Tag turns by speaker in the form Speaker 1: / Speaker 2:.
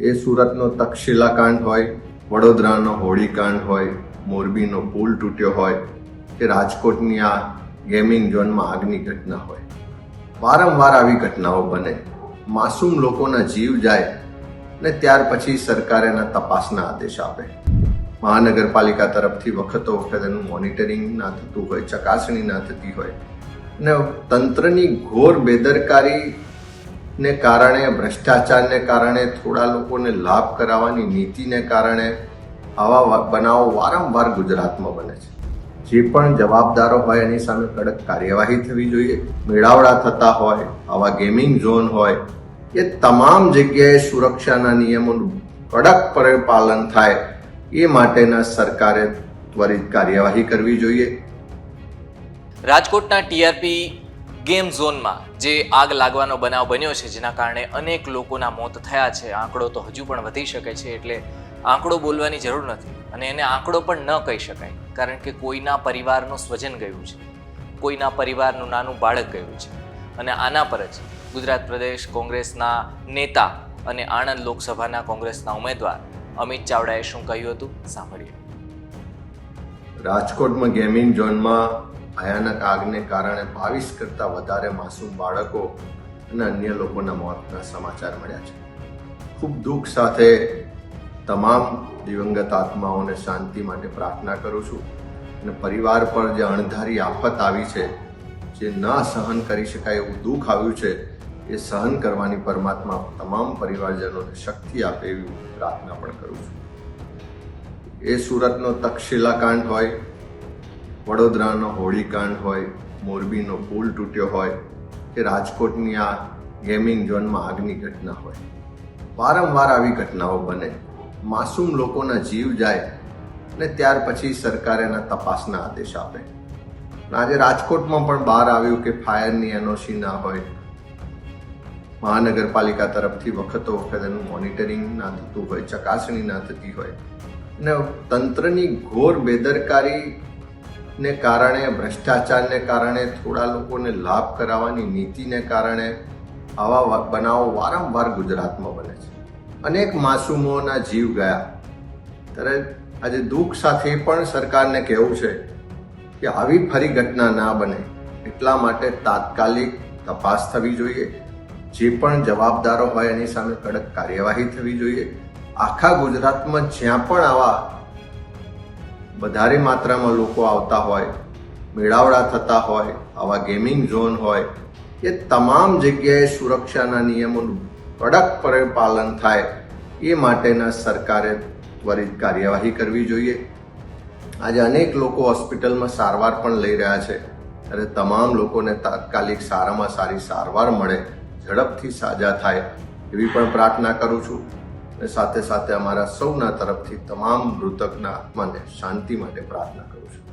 Speaker 1: એ સુરતનો તક્ષશિલા કાંડ હોય, વડોદરાનો હોળીકાંડ હોય, મોરબીનો પુલ તૂટ્યો હોય, કે રાજકોટની આ ગેમિંગ ઝોનમાં આગની ઘટના હોય. વારંવાર આવી ઘટનાઓ બને. માસૂમ લોકોના જીવ જાય ને ત્યાર પછી સરકાર એના તપાસના આદેશ આપે. મહાનગરપાલિકા તરફથી વખતો વખત એનું મોનિટરિંગ ના થતું હોય, ચકાસણી ના થતી હોય, ને તંત્રની ઘોર બેદરકારી ને કારણે, ભ્રષ્ટાચારને કારણે, થોડા લોકોને લાભ કરાવવાની નીતિને કારણે આવા બનાવો વારંવાર ગુજરાતમાં બને છે. જે પણ જવાબદારો હોય એની સામે કડક કાર્યવાહી થવી જોઈએ. મેળાવડા થતા હોય, આવા ગેમિંગ ઝોન હોય, એ તમામ જગ્યાએ સુરક્ષાના નિયમોનું કડક પાલન થાય, એ માટેના સરકારે ત્વરિત કાર્યવાહી કરવી જોઈએ.
Speaker 2: રાજકોટના ટીઆરપી ગેમ ઝોનમાં જે આગ લાગવાનો બનાવ બન્યો છે, જેના કારણે અનેક લોકોના મોત થયા છે. આંકડો તો હજુ પણ વધી શકે છે, એટલે આંકડો બોલવાની જરૂર નથી અને એને આંકડો પણ ન કહી શકાય, કારણ કે કોઈના પરિવારનું સ્વજન ગયું છે, કોઈના પરિવારનું નાનું બાળક ગયું છે. અને આના પર જ ગુજરાત પ્રદેશ કોંગ્રેસના નેતા અને આણંદ લોકસભાના કોંગ્રેસના ઉમેદવાર અમિત ચાવડાએ શું કહ્યું હતું? સાંભળીએ.
Speaker 1: રાજકોટમાં ગેમિંગ ઝોનમાં ભયાનક આગને કારણે બાવીસ કરતાં વધારે માસૂમ બાળકો અને અન્ય લોકોના મોતના સમાચાર મળ્યા છે. ખૂબ દુઃખ સાથે તમામ દિવંગત આત્માઓને શાંતિ માટે પ્રાર્થના કરું છું અને પરિવાર પર જે અણધારી આફત આવી છે, જે ન સહન કરી શકાય એવું દુઃખ આવ્યું છે, એ સહન કરવાની પરમાત્મા તમામ પરિવારજનોને શક્તિ આપે એવી પ્રાર્થના પણ કરું છું. એ સુરતનો તક્ષશિલા કાંડ હોય વડોદરાનો હોળીકાંડ હોય, મોરબીનો પુલ તૂટ્યો હોય, કે રાજકોટની આ ગેમિંગ ઝોનમાં આગની ઘટના હોય. વારંવાર આવી ઘટનાઓ બને. માસૂમ લોકોના જીવ જાય ને ત્યાર પછી સરકાર એના તપાસના આદેશ આપે. આજે રાજકોટમાં પણ બહાર આવ્યું કે ફાયરની એનઓસી ના હોય. મહાનગરપાલિકા તરફથી વખતો વખત એનું મોનિટરિંગ ના થતું હોય, ચકાસણી ના થતી હોય. અને તંત્રની ઘોર બેદરકારી ને કારણે, ભ્રષ્ટાચારને કારણે, થોડા લોકોને લાભ કરાવવાની નીતિને કારણે આવા બનાવો વારંવાર ગુજરાતમાં બને છે. અનેક માસૂમોના જીવ ગયા. ત્યારે આજે દુઃખ સાથે પણ સરકારને કહેવું છે કે આવી ફરી ઘટના ના બને. એટલા માટે તાત્કાલિક તપાસ થવી જોઈએ. જે પણ જવાબદારો હોય એની સામે કડક કાર્યવાહી થવી જોઈએ. આખા ગુજરાતમાં જ્યાં પણ આવા વધારે માત્રામાં લોકો આવતા હોય, મેળાવડા થતા હોય, આવા ગેમિંગ ઝોન હોય, એ તમામ જગ્યાએ સુરક્ષાના નિયમોનું કડકપણે પાલન થાય, એ માટેના સરકારે ત્વરિત કાર્યવાહી કરવી જોઈએ. આજે અનેક લોકો હોસ્પિટલમાં સારવાર પણ લઈ રહ્યા છે ત્યારે તમામ લોકોને તાત્કાલિક સારામાં સારી સારવાર મળે, ઝડપથી સાજા થાય, એવી પણ પ્રાર્થના કરું છું. અને સાથે સાથે અમારા સૌના તરફથી તમામ મૃતકના મને શાંતિ માટે પ્રાર્થના કરું છું.